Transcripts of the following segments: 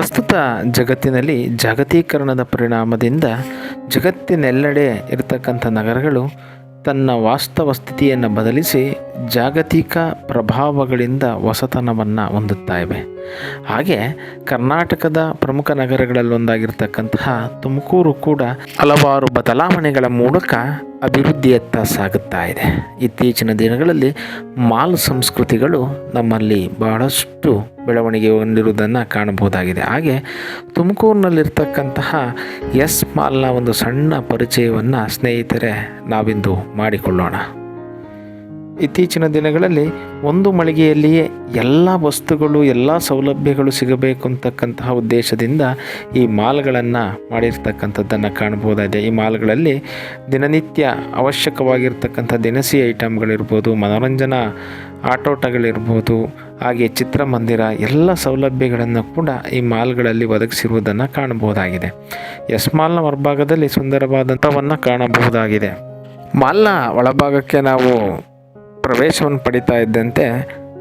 ಪ್ರಸ್ತುತ ಜಗತ್ತಿನಲ್ಲಿ ಜಾಗತೀಕರಣದ ಪರಿಣಾಮದಿಂದ ಜಗತ್ತಿನೆಲ್ಲೆಡೆ ಇರತಕ್ಕಂಥ ನಗರಗಳು ತನ್ನ ವಾಸ್ತವ ಸ್ಥಿತಿಯನ್ನು ಬದಲಿಸಿ ಜಾಗತಿಕ ಪ್ರಭಾವಗಳಿಂದ ಹೊಸತನವನ್ನು ಹೊಂದುತ್ತಾ ಇವೆ. ಹಾಗೆ ಕರ್ನಾಟಕದ ಪ್ರಮುಖ ನಗರಗಳಲ್ಲೊಂದಾಗಿರ್ತಕ್ಕಂತಹ ತುಮಕೂರು ಕೂಡ ಹಲವಾರು ಬದಲಾವಣೆಗಳ ಮೂಲಕ ಅಭಿವೃದ್ಧಿಯತ್ತ ಸಾಗುತ್ತಾ ಇದೆ. ಇತ್ತೀಚಿನ ದಿನಗಳಲ್ಲಿ ಮಾಲ್ ಸಂಸ್ಕೃತಿಗಳು ನಮ್ಮಲ್ಲಿ ಬಹಳಷ್ಟು ಬೆಳವಣಿಗೆ ಹೊಂದಿರುವುದನ್ನು ಕಾಣಬಹುದಾಗಿದೆ. ಹಾಗೆ ತುಮಕೂರಿನಲ್ಲಿರ್ತಕ್ಕಂತಹ ಎಸ್ ಮಾಲ್ನ ಒಂದು ಸಣ್ಣ ಪರಿಚಯವನ್ನು ಸ್ನೇಹಿತರೆ ನಾವಿಂದು ಮಾಡಿಕೊಳ್ಳೋಣ. ಇತ್ತೀಚಿನ ದಿನಗಳಲ್ಲಿ ಒಂದು ಮಳಿಗೆಯಲ್ಲಿಯೇ ಎಲ್ಲ ವಸ್ತುಗಳು, ಎಲ್ಲ ಸೌಲಭ್ಯಗಳು ಸಿಗಬೇಕು ಅಂತಕ್ಕಂತಹ ಉದ್ದೇಶದಿಂದ ಈ ಮಾಲ್ಗಳನ್ನು ಮಾಡಿರ್ತಕ್ಕಂಥದ್ದನ್ನು ಕಾಣಬಹುದಾಗಿದೆ. ಈ ಮಾಲ್ಗಳಲ್ಲಿ ದಿನನಿತ್ಯ ಅವಶ್ಯಕವಾಗಿರ್ತಕ್ಕಂಥ ದಿನಸಿ ಐಟಮ್ಗಳಿರ್ಬೋದು ಮನೋರಂಜನಾ ಆಟೋಟಗಳಿರ್ಬೋದು ಹಾಗೆ ಚಿತ್ರಮಂದಿರ ಎಲ್ಲ ಸೌಲಭ್ಯಗಳನ್ನು ಕೂಡ ಈ ಮಾಲ್ಗಳಲ್ಲಿ ಒದಗಿಸಿರುವುದನ್ನು ಕಾಣಬಹುದಾಗಿದೆ. ಎಸ್ ಮಾಲ್ನ ಹೊರಭಾಗದಲ್ಲಿ ಸುಂದರವಾದಂಥವನ್ನು ಕಾಣಬಹುದಾಗಿದೆ. ಮಾಲ್ನ ಒಳಭಾಗಕ್ಕೆ ನಾವು ಪ್ರವೇಶವನ್ನು ಪಡಿತಾ ಇದ್ದಂತೆ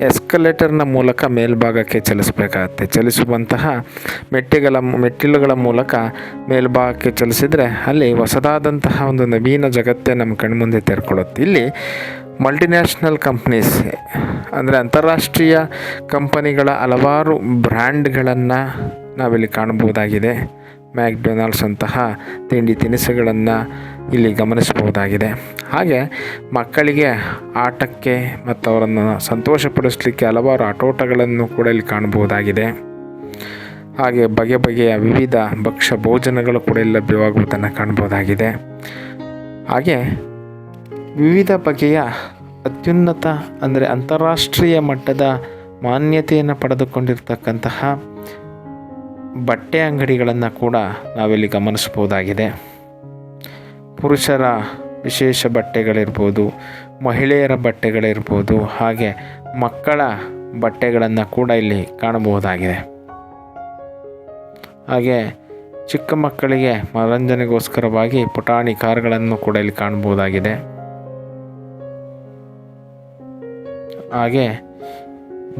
ಎಸ್ಕಲೇಟರ್ನ ಮೂಲಕ ಮೇಲ್ಭಾಗಕ್ಕೆ ಚಲಿಸಬೇಕಾಗತ್ತೆ. ಚಲಿಸುವಂತಹ ಮೆಟ್ಟಿಗಳ ಮೆಟ್ಟಿಲುಗಳ ಮೂಲಕ ಮೇಲ್ಭಾಗಕ್ಕೆ ಚಲಿಸಿದರೆ ಅಲ್ಲಿ ಹೊಸದಾದಂತಹ ಒಂದು ನವೀನ ಜಗತ್ತೇ ನಮ್ಮ ಕಣ್ಮುಂದೆ ತೆರ್ಕೊಳ್ಳುತ್ತೆ. ಇಲ್ಲಿ ಮಲ್ಟಿನ್ಯಾಷನಲ್ ಕಂಪ್ನೀಸ್ ಅಂದರೆ ಅಂತಾರಾಷ್ಟ್ರೀಯ ಕಂಪನಿಗಳ ಹಲವಾರು ಬ್ರ್ಯಾಂಡ್ಗಳನ್ನು ನಾವಿಲ್ಲಿ ಕಾಣಬಹುದಾಗಿದೆ. ಮ್ಯಾಕ್ಡೊನಾಲ್ಡ್ಸ್ ಅಂತಹ ತಿಂಡಿ ತಿನಿಸುಗಳನ್ನು ಇಲ್ಲಿ ಗಮನಿಸಬಹುದಾಗಿದೆ. ಹಾಗೆ ಮಕ್ಕಳಿಗೆ ಆಟಕ್ಕೆ ಮತ್ತು ಅವರನ್ನು ಸಂತೋಷಪಡಿಸಲಿಕ್ಕೆ ಹಲವಾರು ಆಟೋಟಗಳನ್ನು ಕೂಡ ಇಲ್ಲಿ ಕಾಣಬಹುದಾಗಿದೆ. ಹಾಗೆ ಬಗೆ ಬಗೆಯ ವಿವಿಧ ಭಕ್ಷ್ಯ ಭೋಜನಗಳು ಕೂಡ ಇಲ್ಲಿ ಲಭ್ಯವಾಗುವುದನ್ನು ಕಾಣಬಹುದಾಗಿದೆ. ಹಾಗೆ ವಿವಿಧ ಬಗೆಯ ಅತ್ಯುನ್ನತ ಅಂದರೆ ಅಂತಾರಾಷ್ಟ್ರೀಯ ಮಟ್ಟದ ಮಾನ್ಯತೆಯನ್ನು ಪಡೆದುಕೊಂಡಿರ್ತಕ್ಕಂತಹ ಬಟ್ಟೆ ಅಂಗಡಿಗಳನ್ನು ಕೂಡ ನಾವಿಲ್ಲಿ ಗಮನಿಸ್ಬೋದಾಗಿದೆ ಪುರುಷರ ವಿಶೇಷ ಬಟ್ಟೆಗಳಿರ್ಬೋದು, ಮಹಿಳೆಯರ ಬಟ್ಟೆಗಳಿರ್ಬೋದು, ಹಾಗೆ ಮಕ್ಕಳ ಬಟ್ಟೆಗಳನ್ನು ಕೂಡ ಇಲ್ಲಿ ಕಾಣಬಹುದಾಗಿದೆ. ಹಾಗೆ ಚಿಕ್ಕ ಮಕ್ಕಳಿಗೆ ಮನರಂಜನೆಗೋಸ್ಕರವಾಗಿ ಪುಟಾಣಿ ಕಾರ್ಗಳನ್ನು ಕೂಡ ಇಲ್ಲಿ ಕಾಣಬಹುದಾಗಿದೆ. ಹಾಗೆ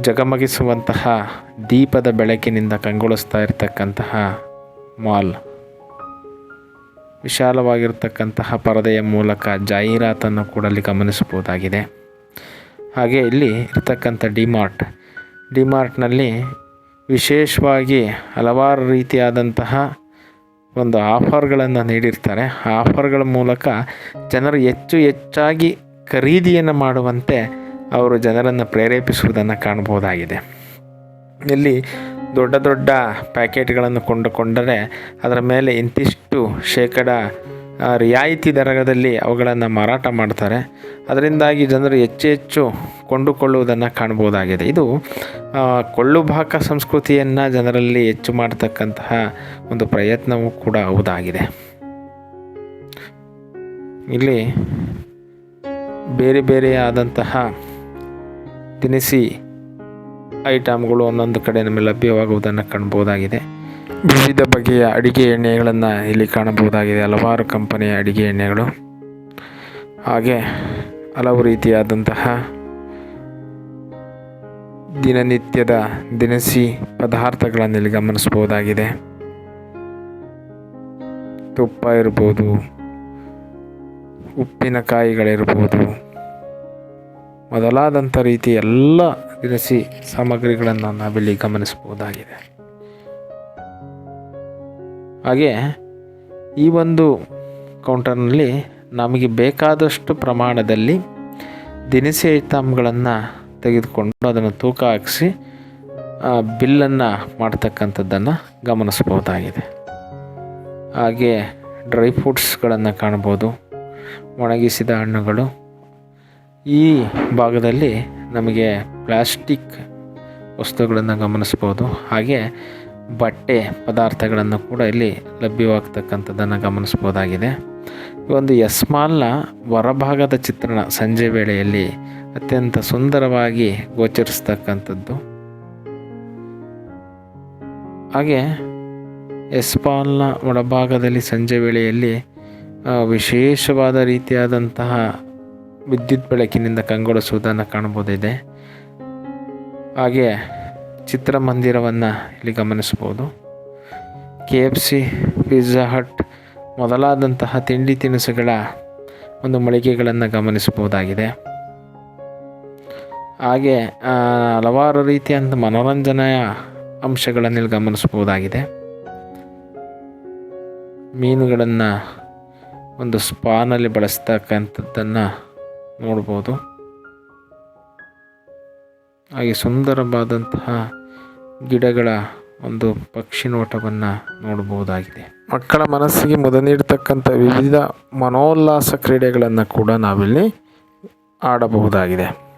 ಜಗಮಗಿಸುವಂತಹ ದೀಪದ ಬೆಳಕಿನಿಂದ ಕಂಗೊಳಿಸ್ತಾ ಇರತಕ್ಕಂತಹ ಮಾಲ್. ವಿಶಾಲವಾಗಿರ್ತಕ್ಕಂತಹ ಪರದೆಯ ಮೂಲಕ ಜಾಹೀರಾತನ್ನು ಕೂಡ ಅಲ್ಲಿ ಗಮನಿಸಬಹುದಾಗಿದೆ. ಹಾಗೆ ಇಲ್ಲಿ ಇರತಕ್ಕಂಥ ಡಿಮಾರ್ಟ್ ಡಿಮಾರ್ಟ್ನಲ್ಲಿ ವಿಶೇಷವಾಗಿ ಹಲವಾರು ರೀತಿಯಾದಂತಹ ಒಂದು ಆಫರ್ಗಳನ್ನು ನೀಡಿರ್ತಾರೆ. ಆಫರ್ಗಳ ಮೂಲಕ ಜನರು ಹೆಚ್ಚು ಹೆಚ್ಚಾಗಿ ಖರೀದಿಯನ್ನು ಮಾಡುವಂತೆ ಅವರು ಜನರನ್ನು ಪ್ರೇರೇಪಿಸುವುದನ್ನು ಕಾಣಬಹುದಾಗಿದೆ. ಇಲ್ಲಿ ದೊಡ್ಡ ದೊಡ್ಡ ಪ್ಯಾಕೆಟ್ಗಳನ್ನು ಕೊಂಡುಕೊಂಡರೆ ಅದರ ಮೇಲೆ ಇಂತಿಷ್ಟು ಶೇಕಡ ರಿಯಾಯಿತಿ ದರದಲ್ಲಿ ಅವುಗಳನ್ನು ಮಾರಾಟ ಮಾಡ್ತಾರೆ. ಅದರಿಂದಾಗಿ ಜನರು ಹೆಚ್ಚು ಹೆಚ್ಚು ಕೊಂಡುಕೊಳ್ಳುವುದನ್ನು ಕಾಣ್ಬೋದಾಗಿದೆ ಇದು ಕೊಳ್ಳುಭಾಕ ಸಂಸ್ಕೃತಿಯನ್ನು ಜನರಲ್ಲಿ ಹೆಚ್ಚು ಮಾಡತಕ್ಕಂತಹ ಒಂದು ಪ್ರಯತ್ನವೂ ಕೂಡ ಹೌದಾಗಿದೆ. ಇಲ್ಲಿ ಬೇರೆ ಬೇರೆಯಾದಂತಹ ದಿನಸಿ ಐಟಮ್ಗಳು ಒಂದೊಂದು ಕಡೆ ನಮಗೆ ಲಭ್ಯವಾಗುವುದನ್ನು ಕಾಣ್ಬೋದಾಗಿದೆ ವಿವಿಧ ಬಗೆಯ ಅಡಿಗೆ ಎಣ್ಣೆಗಳನ್ನು ಇಲ್ಲಿ ಕಾಣಬಹುದಾಗಿದೆ. ಹಲವಾರು ಕಂಪನಿಯ ಅಡಿಗೆ ಎಣ್ಣೆಗಳು. ಹಾಗೆ ಹಲವು ರೀತಿಯಾದಂತಹ ದಿನನಿತ್ಯದ ದಿನಸಿ ಪದಾರ್ಥಗಳನ್ನು ಇಲ್ಲಿ ಗಮನಿಸಬಹುದಾಗಿದೆ. ತುಪ್ಪ ಇರ್ಬೋದು, ಉಪ್ಪಿನಕಾಯಿಗಳಿರ್ಬೋದು ಮೊದಲಾದಂಥ ರೀತಿ ಎಲ್ಲ ದಿನಸಿ ಸಾಮಗ್ರಿಗಳನ್ನು ನಾವಿಲ್ಲಿ ಗಮನಿಸಬಹುದಾಗಿದೆ. ಹಾಗೆ ಈ ಒಂದು ಕೌಂಟರ್ನಲ್ಲಿ ನಮಗೆ ಬೇಕಾದಷ್ಟು ಪ್ರಮಾಣದಲ್ಲಿ ದಿನಸಿ ಐಟಮ್ಗಳನ್ನು ತೆಗೆದುಕೊಂಡು ಅದನ್ನು ತೂಕ ಹಾಕಿಸಿ ಬಿಲ್ಲನ್ನು ಮಾಡ್ತಕ್ಕಂಥದ್ದನ್ನು ಗಮನಿಸ್ಬೋದಾಗಿದೆ ಹಾಗೆ ಡ್ರೈ ಫ್ರೂಟ್ಸ್ಗಳನ್ನು ಕಾಣ್ಬೋದು ಒಣಗಿಸಿದ ಹಣ್ಣುಗಳು ಈ ಭಾಗದಲ್ಲಿ ನಮಗೆ ಪ್ಲಾಸ್ಟಿಕ್ ವಸ್ತುಗಳನ್ನು ಗಮನಿಸ್ಬೋದು. ಹಾಗೆ ಬಟ್ಟೆ ಪದಾರ್ಥಗಳನ್ನು ಕೂಡ ಇಲ್ಲಿ ಲಭ್ಯವಾಗ್ತಕ್ಕಂಥದ್ದನ್ನು ಗಮನಿಸ್ಬೋದಾಗಿದೆ. ಈ ಒಂದು ಎಸ್ ಮಾಲ್ನ ಹೊರಭಾಗದ ಚಿತ್ರಣ ಸಂಜೆ ವೇಳೆಯಲ್ಲಿ ಅತ್ಯಂತ ಸುಂದರವಾಗಿ ಗೋಚರಿಸ್ತಕ್ಕಂಥದ್ದು. ಹಾಗೆ ಎಸ್ ಮಾಲ್ನ ಒಳಭಾಗದಲ್ಲಿ ಸಂಜೆ ವೇಳೆಯಲ್ಲಿ ವಿಶೇಷವಾದ ರೀತಿಯಾದಂತಹ ವಿದ್ಯುತ್ ಬೆಳಕಿನಿಂದ ಕಂಗೊಳಿಸುವುದನ್ನು ಕಾಣಬಹುದಿದೆ. ಹಾಗೆ ಚಿತ್ರಮಂದಿರವನ್ನು ಇಲ್ಲಿ ಗಮನಿಸ್ಬೋದು K F C Pizza Hut ಮೊದಲಾದಂತಹ ತಿಂಡಿ ತಿನಿಸುಗಳ ಒಂದು ಮಳಿಗೆಗಳನ್ನು ಗಮನಿಸಬಹುದಾಗಿದೆ. ಹಾಗೆ ಹಲವಾರು ರೀತಿಯಂಥ ಮನೋರಂಜನೆಯ ಅಂಶಗಳನ್ನು ಇಲ್ಲಿ ಗಮನಿಸಬಹುದಾಗಿದೆ. ಮೀನುಗಳನ್ನು ಒಂದು ಸ್ಪಾನಲ್ಲಿ ಬಳಸ್ತಕ್ಕಂಥದ್ದನ್ನು ನೋಡ್ಬೋದು. ಹಾಗೆ ಸುಂದರವಾದಂತಹ ಗಿಡಗಳ ಒಂದು ಪಕ್ಷಿ ನೋಟವನ್ನು ನೋಡಬಹುದಾಗಿದೆ ಮಕ್ಕಳ ಮನಸ್ಸಿಗೆ ಮುದ ನೀಡತಕ್ಕಂಥ ವಿವಿಧ ಮನೋಲ್ಲಾಸ ಕ್ರೀಡೆಗಳನ್ನು ಕೂಡ ನಾವಿಲ್ಲಿ ಆಡಬಹುದಾಗಿದೆ.